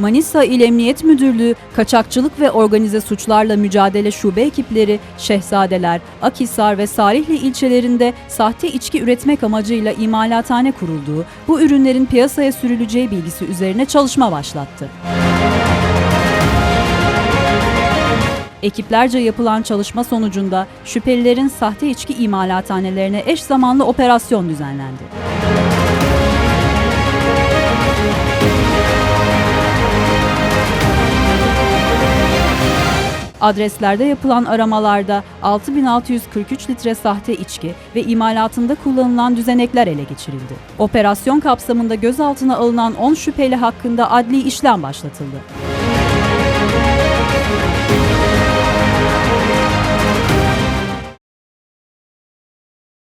Manisa İl Emniyet Müdürlüğü, Kaçakçılık ve Organize Suçlarla Mücadele Şube ekipleri, Şehzadeler, Akhisar ve Salihli ilçelerinde sahte içki üretmek amacıyla imalathane kurulduğu, bu ürünlerin piyasaya sürüleceği bilgisi üzerine çalışma başlattı. Ekiplerce yapılan çalışma sonucunda şüphelilerin sahte içki imalathanelerine eş zamanlı operasyon düzenlendi. Adreslerde yapılan aramalarda 6643 litre sahte içki ve imalatında kullanılan düzenekler ele geçirildi. Operasyon kapsamında gözaltına alınan 10 şüpheli hakkında adli işlem başlatıldı.